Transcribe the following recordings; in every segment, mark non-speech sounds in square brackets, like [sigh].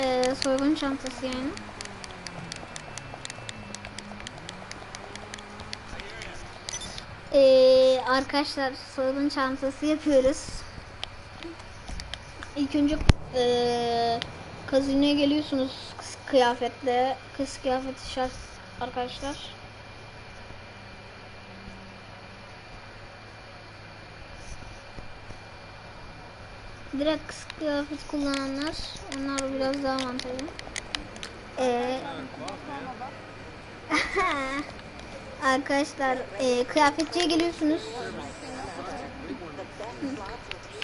Ee, soygun çantası yani. Ee, arkadaşlar soygun çantası yapıyoruz. İlk önce ee, kazinoya geliyorsunuz kız kıyafetle. Kız kıyafeti şart arkadaşlar. Direkt kız kıyafet kullananlar onlar biraz daha mantıklı. Ee, [laughs] arkadaşlar ee, kıyafetçiye geliyorsunuz.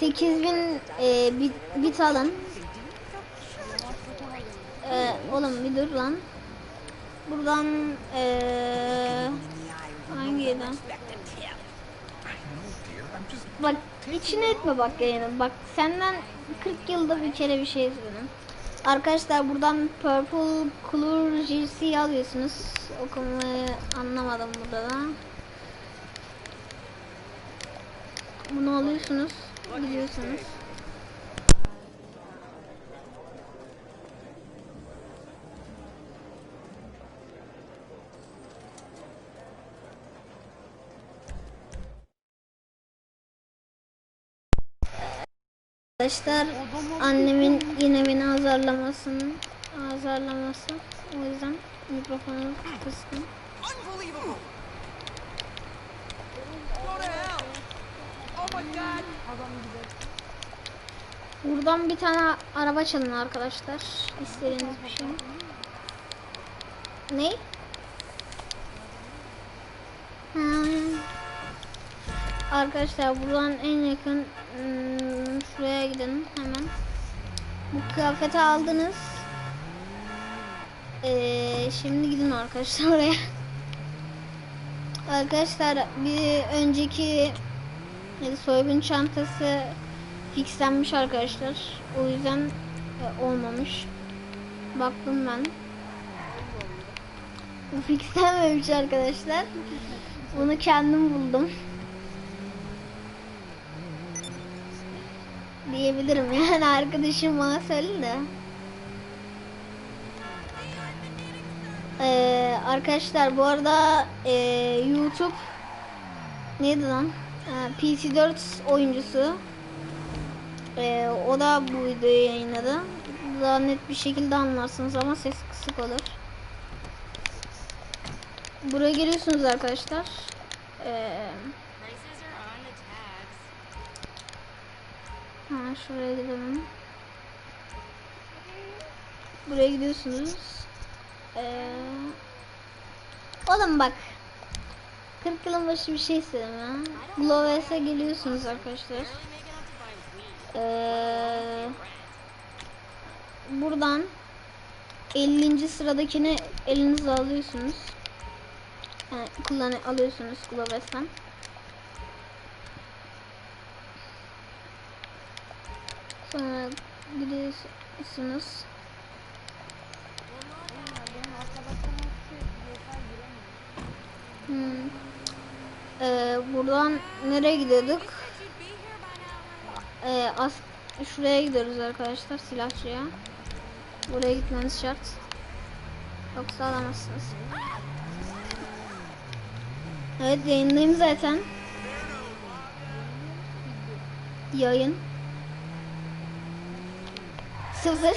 8000 e, bit, bit alın. E, oğlum bir dur lan. Buradan e, hangiydi? Bak içine etme bak yayını. Bak senden 40 yılda bir kere bir şey istedim. Arkadaşlar buradan Purple Color GC alıyorsunuz. Okumayı anlamadım burada da. Bunu alıyorsunuz. Biliyorsunuz. Arkadaşlar annemin yine beni azarlamasın azarlaması o yüzden mikrofonu kıstım. Buradan bir tane araba çalın arkadaşlar. İstediğiniz bir şey. Ne? Hmm. Arkadaşlar buradan en yakın hmm, şuraya gidin hemen. Bu kıyafeti aldınız. Ee, şimdi gidin arkadaşlar [laughs] oraya. Arkadaşlar bir önceki soygun çantası fixlenmiş arkadaşlar. O yüzden e, olmamış. Baktım ben. Bu fixlenmemiş arkadaşlar. Bunu kendim buldum. Diyebilirim yani arkadaşım bana söyledi de. Ee, arkadaşlar bu arada e, YouTube neydi lan? Ee, PC4 oyuncusu ee, o da bu videoyu yayınladı. Daha net bir şekilde anlarsınız ama ses kısık olur. Buraya geliyorsunuz arkadaşlar. Ee, ha, şuraya gidelim. Buraya gidiyorsunuz. Ee, oğlum bak. 40 yılın başı bir şey istedim ya. Glowes'e geliyorsunuz arkadaşlar. Ee, buradan 50. sıradakini elinize alıyorsunuz. Yani kullan alıyorsunuz Globes'ten. Sonra gidiyorsunuz. Hmm. Ee, buradan nereye gidiyorduk? Ee, as şuraya gidiyoruz arkadaşlar silahçıya. Buraya gitmeniz şart. Yoksa alamazsınız. Evet yayındayım zaten. Yayın. Sıfır.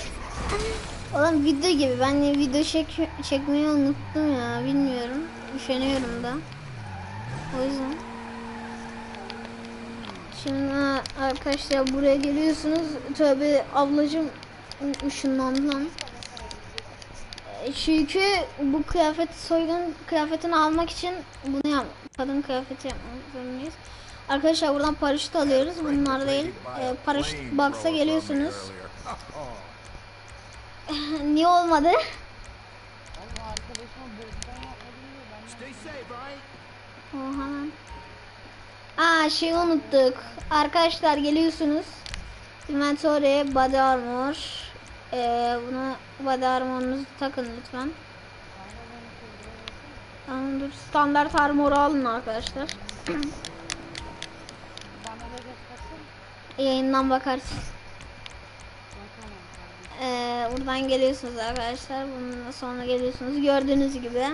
Oğlum video gibi. Ben de video çek çekmeyi unuttum ya. Bilmiyorum. Üşeniyorum da. O yüzden. Şimdi arkadaşlar buraya geliyorsunuz. Tövbe ablacım ışınlandı lan. E, Çünkü bu kıyafet soygun kıyafetini almak için bunu yap kadın kıyafeti yapmak zorundayız. Arkadaşlar buradan paraşüt alıyoruz. Bunlar değil. E, paraşüt box'a geliyorsunuz. [laughs] Niye olmadı? Stay safe, alright? Oha. Aa şey unuttuk. Arkadaşlar geliyorsunuz. Inventory body armor. Ee, bunu body armorunuzu takın lütfen. Tamam dur. Standart armoru alın arkadaşlar. [clears throat] Yayından bakarsın. Ee, buradan geliyorsunuz arkadaşlar. Bundan sonra geliyorsunuz. Gördüğünüz gibi.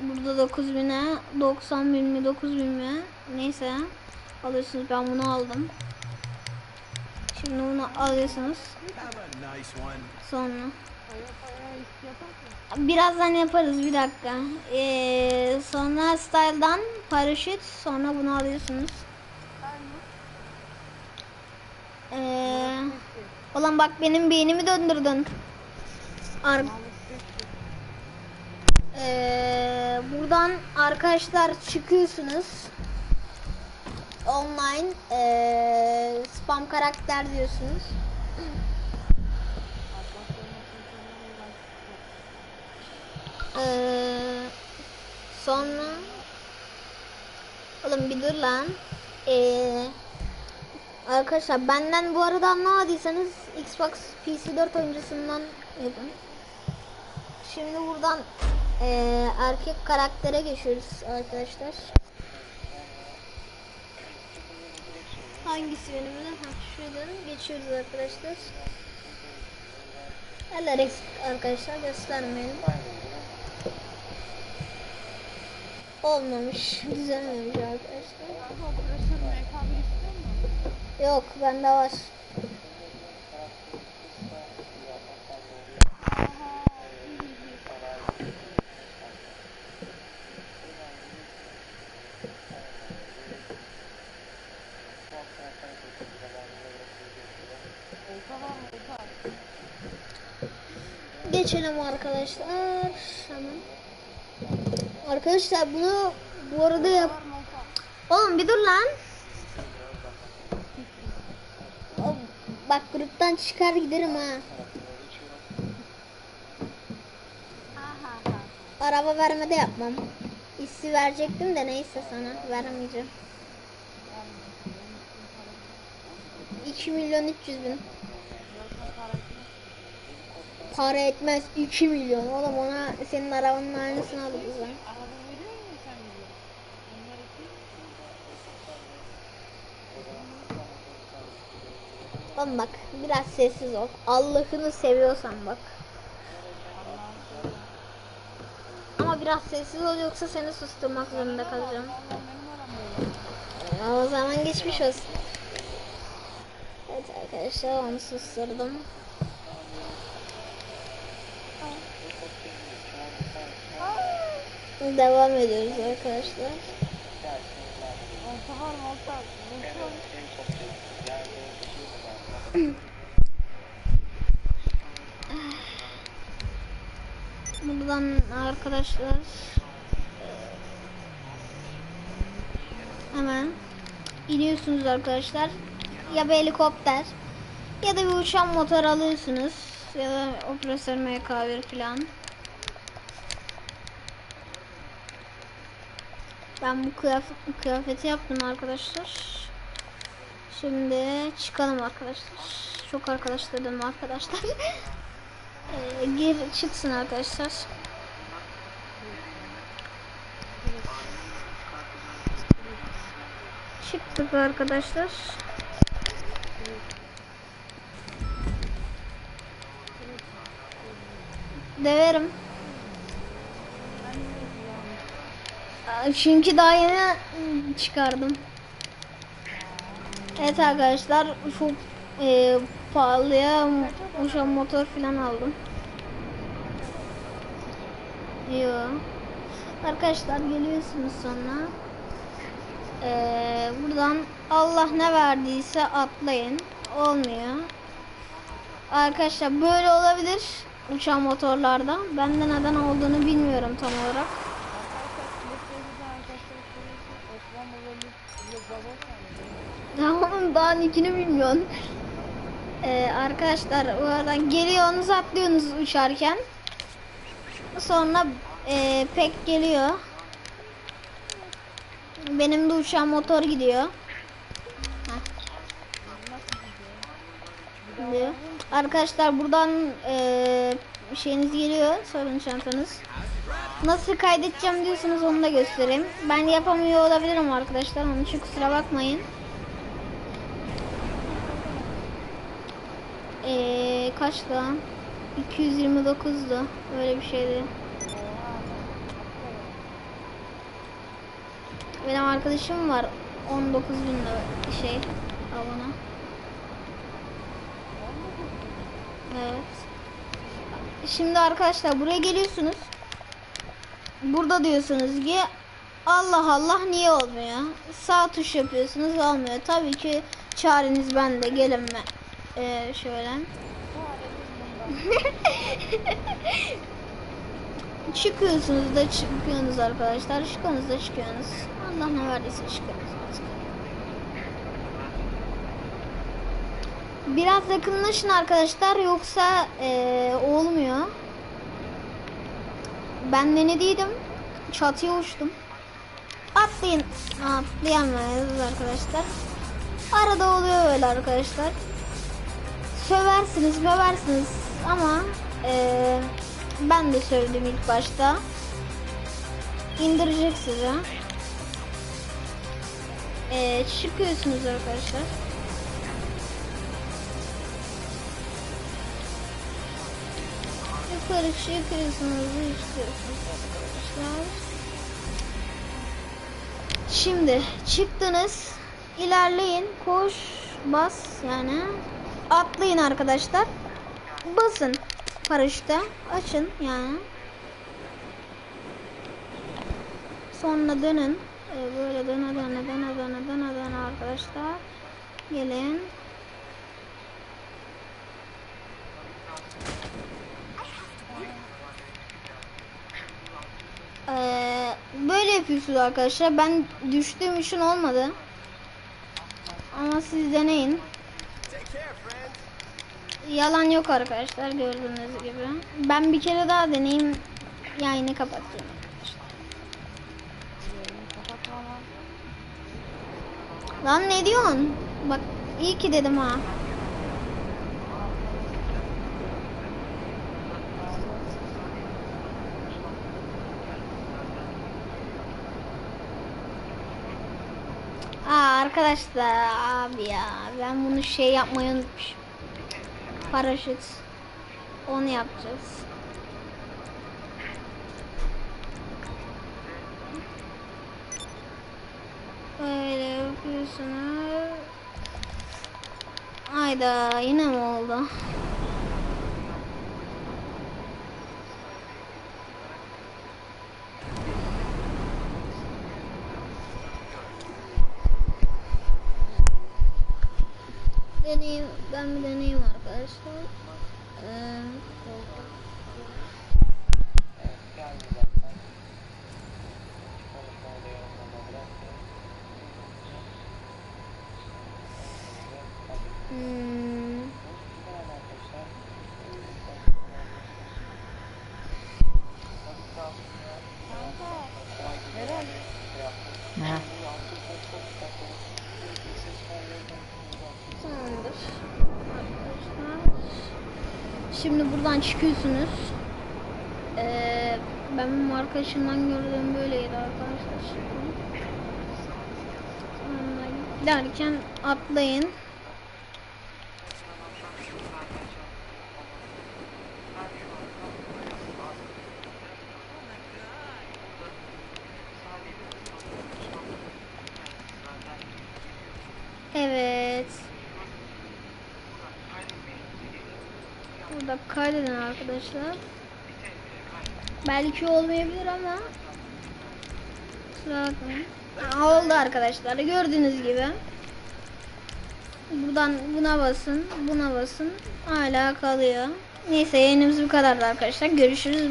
Burada 9000'e 90 bin mi 9000 mi neyse alıyorsunuz ben bunu aldım. Şimdi bunu alıyorsunuz sonra birazdan yaparız bir dakika. Ee, sonra style'dan paraşüt sonra bunu alıyorsunuz. Ee, ulan bak benim beynimi döndürdün. Ar- Ee, buradan arkadaşlar çıkıyorsunuz. Online ee, spam karakter diyorsunuz. Ee, sonra Oğlum bir dur lan. Ee, arkadaşlar benden bu arada anlamadıysanız Xbox PC4 oyuncusundan yapın. Şimdi buradan ee, erkek karaktere geçiyoruz arkadaşlar. Hangisi benim de? Ha, şuradan geçiyoruz arkadaşlar. Eller eksik arkadaşlar göstermeyelim. Olmamış. [laughs] Düzelmemiş arkadaşlar. Yok bende var. Geçelim arkadaşlar. Hemen. Arkadaşlar bunu bu arada yap. Oğlum bir dur lan. O- Bak gruptan çıkar giderim ha. Araba vermede yapmam. Hissi verecektim de neyse sana vermeyeceğim. 2 milyon 300 bin. Para etmez 2 milyon. Oğlum ona senin arabanın aynısını alırız lan. Oğlum bak biraz sessiz ol. Allah'ını seviyorsan bak. Ama biraz sessiz ol yoksa seni susturmak zorunda kalacağım. O zaman geçmiş olsun. Evet arkadaşlar onu susturdum. Devam ediyoruz arkadaşlar. Buradan arkadaşlar hemen iniyorsunuz arkadaşlar. Ya bir helikopter ya da bir uçan motor alıyorsunuz ya da operatör MK1 falan. Ben bu kıyafet, kıyafeti yaptım arkadaşlar. Şimdi çıkalım arkadaşlar. Çok arkadaş dedim arkadaşlar. [laughs] Ee, gir çıksın arkadaşlar. Çıktık arkadaşlar. Deverim. Çünkü daha yeni çıkardım. Evet arkadaşlar çok e, pahalıya uçan motor falan aldım. Yo. Arkadaşlar geliyorsunuz sonra. Ee, buradan Allah ne verdiyse atlayın. Olmuyor. Arkadaşlar böyle olabilir uçan motorlarda. Bende neden olduğunu bilmiyorum tam olarak. Tamam daha ikini bilmiyorsun. Ee, arkadaşlar bu aradan geliyorsunuz atlıyorsunuz uçarken. Sonra e, pek geliyor. Benim de uçağım motor gidiyor. Gidiyor. Arkadaşlar buradan e, şeyiniz geliyor sorun çantanız. Nasıl kaydedeceğim diyorsunuz onu da göstereyim. Ben yapamıyor olabilirim arkadaşlar onun için kusura bakmayın. Kaçtı lan? 229'du. Öyle bir şeydi. Benim arkadaşım var. 19 bin şey abone. Evet. Şimdi arkadaşlar buraya geliyorsunuz. Burada diyorsunuz ki Allah Allah niye olmuyor? Sağ tuş yapıyorsunuz olmuyor. Tabii ki çareniz bende. Gelin mi? Ee, şöyle. [laughs] Çıkıyorsunuz da çıkıyorsunuz arkadaşlar. Çıkıyorsunuz da çıkıyorsunuz. Allah ne verdiyse çıkıyorsunuz. Biraz yakınlaşın arkadaşlar yoksa eee, olmuyor. Ben denediydim. Çatıya uçtum. Atlayın. Atlayamayız arkadaşlar. Arada oluyor öyle arkadaşlar. Söversiniz, möversiniz ama eee, ben de söyledim ilk başta. İndirecek size. Eee, çıkıyorsunuz arkadaşlar. Yukarı çıkıyorsunuz, çıkıyorsunuz arkadaşlar. Şimdi çıktınız. ilerleyin, koş, bas yani. Atlayın arkadaşlar. Basın paraşüte. Açın yani. Sonra dönün. Ee, Böyle döne döne döne döne döne döne arkadaşlar. Gelin. Ee, böyle yapıyorsunuz arkadaşlar. Ben düştüğüm için olmadı. Ama siz deneyin. Yalan yok arkadaşlar gördüğünüz gibi. Ben bir kere daha deneyeyim. Yayını kapatayım. Lan ne diyorsun? Bak iyi ki dedim ha. Aa arkadaşlar abi ya ben bunu şey yapmayı unutmuşum. Paraşüt. Onu yapacağız. Böyle yapıyorsunuz. Ayda yine mi oldu? Deneyim, ben bir deneyeyim arkadaşlar. Ee, hmm, Şimdi buradan çıkıyorsunuz. Ee, ben benim arkadaşımdan gördüğüm böyleydi arkadaşlar. Derken atlayın. Evet. Burada kaydedin arkadaşlar. Belki olmayabilir ama kusura bakmayın. Oldu arkadaşlar. Gördüğünüz gibi. Buradan buna basın, buna basın. Hala kalıyor. Neyse yayınımız bu kadardı arkadaşlar. Görüşürüz.